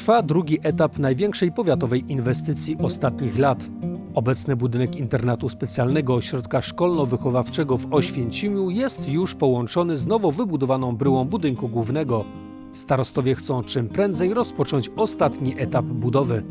Trwa drugi etap największej powiatowej inwestycji ostatnich lat. Obecny budynek internatu specjalnego ośrodka szkolno-wychowawczego w Oświęcimiu jest już połączony z nowo wybudowaną bryłą budynku głównego. Starostowie chcą czym prędzej rozpocząć ostatni etap budowy.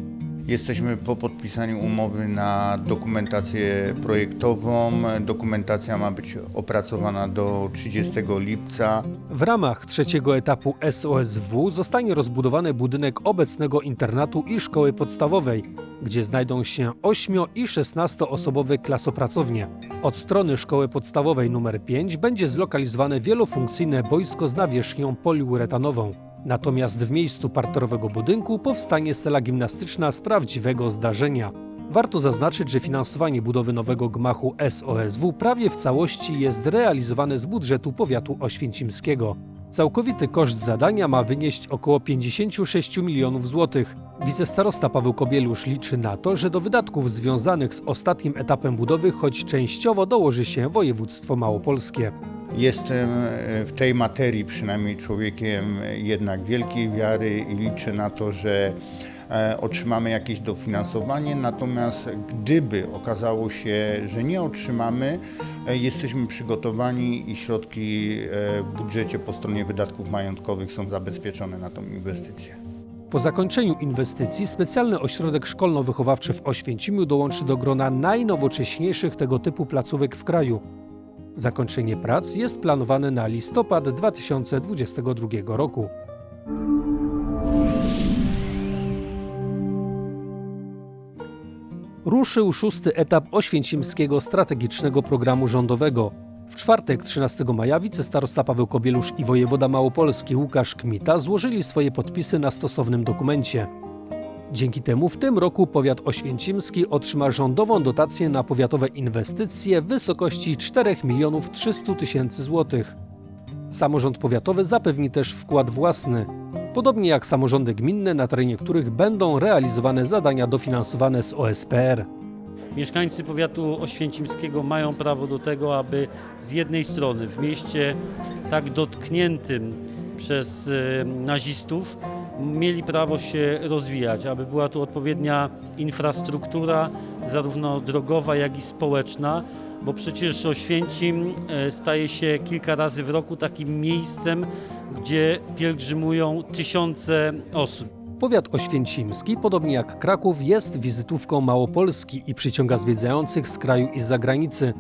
Jesteśmy po podpisaniu umowy na dokumentację projektową. Dokumentacja ma być opracowana do 30 lipca. W ramach trzeciego etapu SOSW zostanie rozbudowany budynek obecnego internatu i szkoły podstawowej, gdzie znajdą się 8 i 16 osobowe klasopracownie. Od strony szkoły podstawowej nr 5 będzie zlokalizowane wielofunkcyjne boisko z nawierzchnią poliuretanową. Natomiast w miejscu parterowego budynku powstanie sala gimnastyczna z prawdziwego zdarzenia. Warto zaznaczyć, że finansowanie budowy nowego gmachu SOSW prawie w całości jest realizowane z budżetu powiatu oświęcimskiego. Całkowity koszt zadania ma wynieść około 56 milionów złotych. Wicestarosta Paweł Kobielusz liczy na to, że do wydatków związanych z ostatnim etapem budowy choć częściowo dołoży się województwo małopolskie. Jestem e, w tej materii przynajmniej człowiekiem jednak wielkiej wiary i liczę na to, że e, otrzymamy jakieś dofinansowanie. Natomiast gdyby okazało się, że nie otrzymamy, e, jesteśmy przygotowani i środki e, w budżecie po stronie wydatków majątkowych są zabezpieczone na tą inwestycję. Po zakończeniu inwestycji specjalny ośrodek szkolno-wychowawczy w Oświęcimiu dołączy do grona najnowocześniejszych tego typu placówek w kraju. Zakończenie prac jest planowane na listopad 2022 roku. Ruszył szósty etap oświęcimskiego strategicznego programu rządowego. W czwartek 13 maja wicestarosta Paweł Kobielusz i wojewoda małopolski Łukasz Kmita złożyli swoje podpisy na stosownym dokumencie. Dzięki temu w tym roku powiat oświęcimski otrzyma rządową dotację na powiatowe inwestycje w wysokości 4 milionów 300 tysięcy złotych. Samorząd powiatowy zapewni też wkład własny, podobnie jak samorządy gminne, na terenie których będą realizowane zadania dofinansowane z OSPR. Mieszkańcy powiatu oświęcimskiego mają prawo do tego, aby z jednej strony w mieście tak dotkniętym przez e, nazistów mieli prawo się rozwijać, aby była tu odpowiednia infrastruktura, zarówno drogowa, jak i społeczna, bo przecież Oświęcim e, staje się kilka razy w roku takim miejscem, gdzie pielgrzymują tysiące osób. Powiat oświęcimski, podobnie jak Kraków, jest wizytówką Małopolski i przyciąga zwiedzających z kraju i z zagranicy.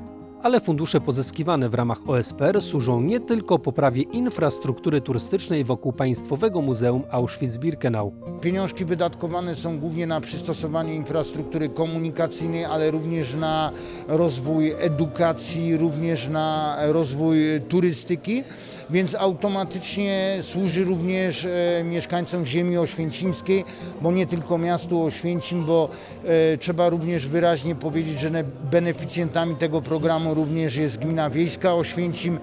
Ale fundusze pozyskiwane w ramach OSPR służą nie tylko poprawie infrastruktury turystycznej wokół Państwowego Muzeum Auschwitz-Birkenau. Pieniążki wydatkowane są głównie na przystosowanie infrastruktury komunikacyjnej, ale również na rozwój edukacji, również na rozwój turystyki, więc automatycznie służy również e, mieszkańcom ziemi oświęcimskiej, bo nie tylko miastu Oświęcim, bo e, trzeba również wyraźnie powiedzieć, że ne- beneficjentami tego programu również jest gmina wiejska Oświęcim,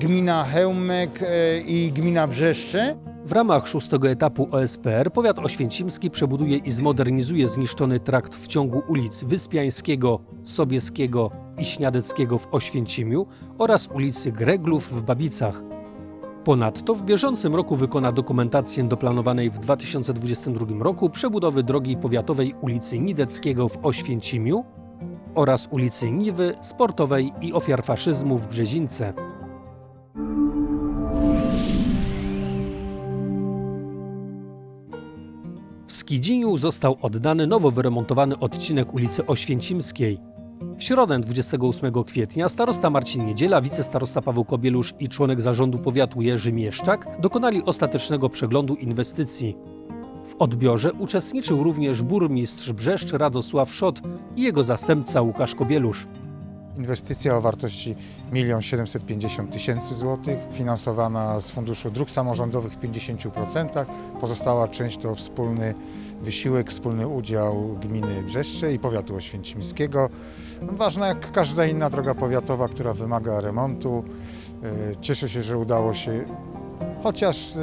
gmina Chełmek e, i gmina Brzeszcze. W ramach szóstego etapu OSPR powiat oświęcimski przebuduje i zmodernizuje zniszczony trakt w ciągu ulic Wyspiańskiego, Sobieskiego i Śniadeckiego w Oświęcimiu oraz ulicy Greglów w Babicach. Ponadto w bieżącym roku wykona dokumentację do planowanej w 2022 roku przebudowy drogi powiatowej ulicy Nideckiego w Oświęcimiu oraz ulicy Niwy, Sportowej i Ofiar Faszyzmu w Brzezince. W Skidziniu został oddany nowo wyremontowany odcinek ulicy Oświęcimskiej. W środę 28 kwietnia starosta Marcin Niedziela, wicestarosta Paweł Kobielusz i członek zarządu powiatu Jerzy Mieszczak dokonali ostatecznego przeglądu inwestycji. Odbiorze uczestniczył również burmistrz Brzeszcz Radosław Szot i jego zastępca Łukasz Kobielusz. Inwestycja o wartości 1 750 tysięcy złotych, finansowana z Funduszu Dróg Samorządowych w 50%. Pozostała część to wspólny wysiłek, wspólny udział gminy Brzeszcze i powiatu oświęcimskiego. Ważna jak każda inna droga powiatowa, która wymaga remontu. E, Cieszę się, że udało się chociaż e,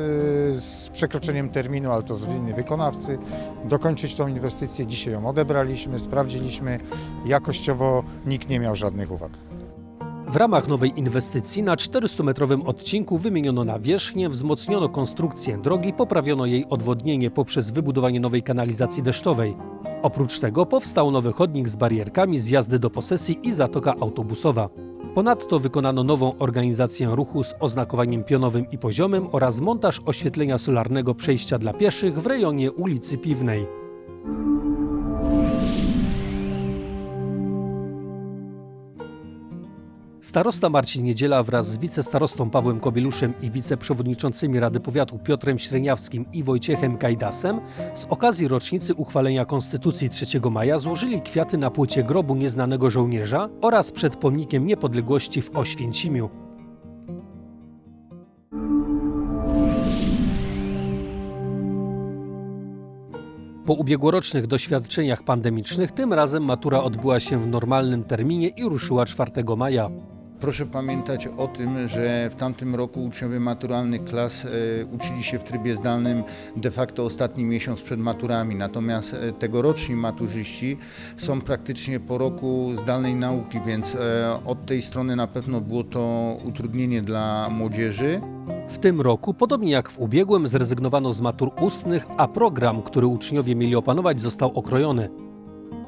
z przekroczeniem terminu, ale to z winy wykonawcy, dokończyć tą inwestycję. Dzisiaj ją odebraliśmy, sprawdziliśmy. Jakościowo nikt nie miał żadnych uwag. W ramach nowej inwestycji na 400-metrowym odcinku wymieniono nawierzchnię, wzmocniono konstrukcję drogi, poprawiono jej odwodnienie poprzez wybudowanie nowej kanalizacji deszczowej. Oprócz tego powstał nowy chodnik z barierkami, zjazdy do posesji i zatoka autobusowa. Ponadto wykonano nową organizację ruchu z oznakowaniem pionowym i poziomym oraz montaż oświetlenia solarnego przejścia dla pieszych w rejonie ulicy Piwnej. Starosta Marcin Niedziela wraz z wicestarostą Pawłem Kobieluszem i wiceprzewodniczącymi Rady Powiatu Piotrem Śreniawskim i Wojciechem Kajdasem z okazji rocznicy uchwalenia Konstytucji 3 maja złożyli kwiaty na płycie grobu nieznanego żołnierza oraz przed pomnikiem niepodległości w Oświęcimiu. Po ubiegłorocznych doświadczeniach pandemicznych, tym razem matura odbyła się w normalnym terminie i ruszyła 4 maja. Proszę pamiętać o tym, że w tamtym roku uczniowie maturalnych klas e, uczyli się w trybie zdalnym de facto ostatni miesiąc przed maturami, natomiast e, tegoroczni maturzyści są praktycznie po roku zdalnej nauki, więc e, od tej strony na pewno było to utrudnienie dla młodzieży. W tym roku, podobnie jak w ubiegłym, zrezygnowano z matur ustnych, a program, który uczniowie mieli opanować, został okrojony.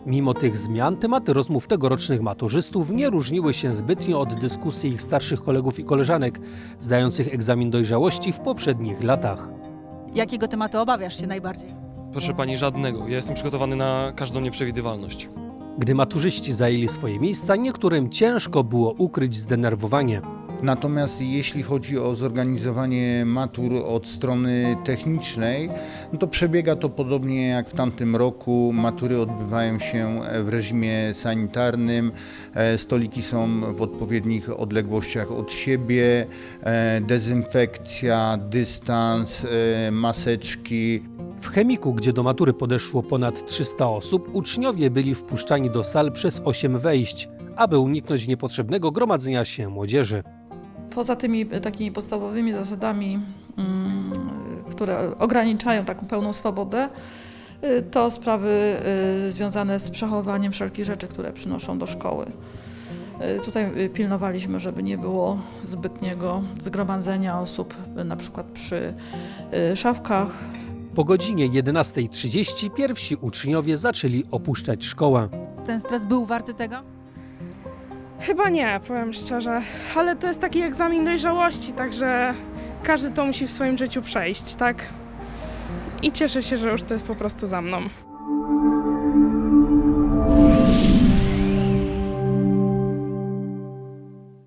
Mimo tych zmian, tematy rozmów tegorocznych maturzystów nie różniły się zbytnio od dyskusji ich starszych kolegów i koleżanek, zdających egzamin dojrzałości w poprzednich latach. Jakiego tematu obawiasz się najbardziej? Proszę pani, żadnego. Ja jestem przygotowany na każdą nieprzewidywalność. Gdy maturzyści zajęli swoje miejsca, niektórym ciężko było ukryć zdenerwowanie. Natomiast jeśli chodzi o zorganizowanie matur od strony technicznej, no to przebiega to podobnie jak w tamtym roku. Matury odbywają się w reżimie sanitarnym, e, stoliki są w odpowiednich odległościach od siebie, e, dezynfekcja, dystans, e, maseczki. W chemiku, gdzie do matury podeszło ponad 300 osób, uczniowie byli wpuszczani do sal przez 8 wejść, aby uniknąć niepotrzebnego gromadzenia się młodzieży. Poza tymi takimi podstawowymi zasadami, mm, które ograniczają taką pełną swobodę, y, to sprawy y, związane z przechowywaniem wszelkich rzeczy, które przynoszą do szkoły. Y, Tutaj pilnowaliśmy, żeby nie było zbytniego zgromadzenia osób, na przykład przy szafkach, Po godzinie 11.30 pierwsi uczniowie zaczęli opuszczać szkołę. Ten stres był warty tego? Chyba nie, powiem szczerze, ale to jest taki egzamin dojrzałości, także każdy to musi w swoim życiu przejść, tak? I cieszę się, że już to jest po prostu za mną.